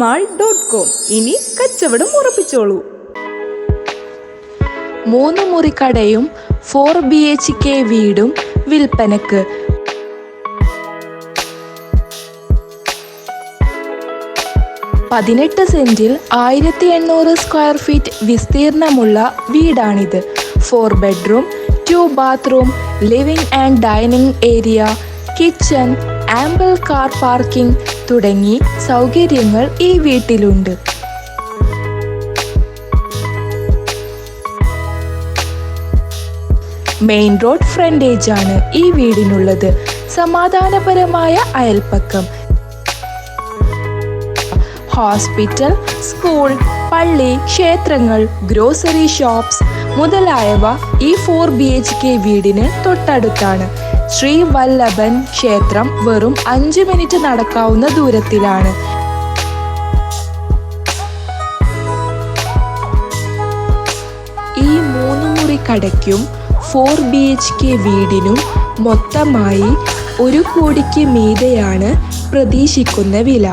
Mall dot com ഇനി കച്ചവടം ഉറപ്പിച്ചോളൂ. മൂന്ന് മുറിക്കടയും ഫോർ ബി എച്ച് കെ വീടും വിൽപ്പനക്ക്. പതിനെട്ട് സെന്റിൽ ആയിരത്തി എണ്ണൂറ് സ്ക്വയർ ഫീറ്റ് വിസ്തീർണമുള്ള വീടാണിത്. Four bedroom two bathroom living and dining area kitchen ample car parking തുടങ്ങി സൗകര്യങ്ങൾ ഈ വീട്ടിലുണ്ട്. മെയിൻ റോഡ് ഫ്രണ്ടേജ് ആണ് ഈ വീടിനുള്ളത്. സമാധാനപരമായ അയൽപ്പക്കം ഹോസ്പിറ്റൽ സ്കൂൾ പള്ളി ക്ഷേത്രങ്ങൾ ഗ്രോസറി ഷോപ്സ് മുതലായവ ഈ ഫോർ ബി എച്ച് കെ വീടിന് തൊട്ടടുത്താണ്. ശ്രീ വല്ലഭൻ ക്ഷേത്രം വെറും അഞ്ച് മിനിറ്റ് നടക്കാവുന്ന ദൂരത്തിലാണ്. ഈ മൂന്ന് മുറി കടയ്ക്കും ഫോർ ബി എച്ച് കെ വീടിനും മൊത്തമായി ഒരു കോടിക്ക് മീതെയാണ് പ്രതീക്ഷിക്കുന്ന വില.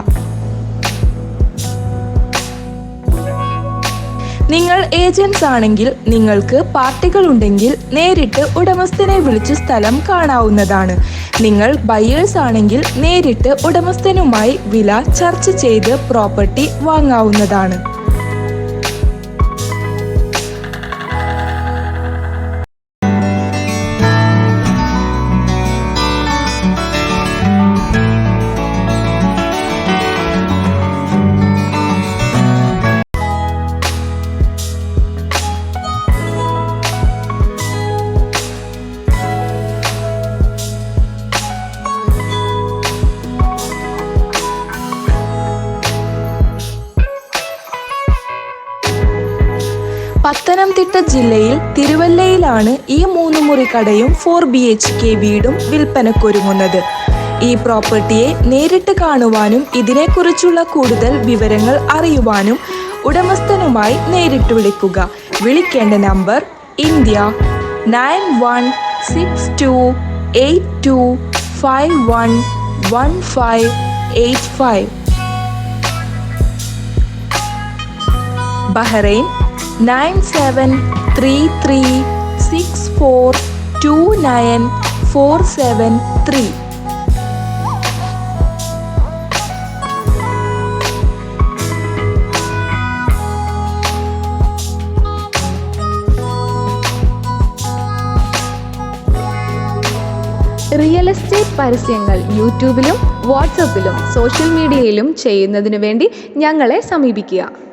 നിങ്ങൾ ഏജൻസ് ആണെങ്കിൽ നിങ്ങൾക്ക് പാർട്ടികൾ ഉണ്ടെങ്കിൽ നേരിട്ട് ഉടമസ്ഥനെ വിളിച്ച് സ്ഥലം കാണാവുന്നതാണ്. നിങ്ങൾ ബയേഴ്സ് ആണെങ്കിൽ നേരിട്ട് ഉടമസ്ഥനുമായി വില ചർച്ച ചെയ്ത് പ്രോപ്പർട്ടി വാങ്ങാവുന്നതാണ്. പത്തനംതിട്ട ജില്ലയിൽ തിരുവല്ലയിലാണ് ഈ മൂന്ന് മുറി കടയും ഫോർ ബി എച്ച് കെ വീടും വിൽപ്പനക്കൊരുങ്ങുന്നത്. ഈ പ്രോപ്പർട്ടിയെ നേരിട്ട് കാണുവാനും ഇതിനെക്കുറിച്ചുള്ള കൂടുതൽ വിവരങ്ങൾ അറിയുവാനും ഉടമസ്ഥനുമായി നേരിട്ട് വിളിക്കുക. വിളിക്കേണ്ട number India nine one six two eight two five one one five eight five. Bahrain nine seven three three six four two nine four seven three. Real estate പരസ്യങ്ങൾ യൂട്യൂബിലും വാട്സപ്പിലും സോഷ്യൽ മീഡിയയിലും ചെയ്യുന്നതിനു വേണ്ടി ഞങ്ങളെ സമീപിക്കുക.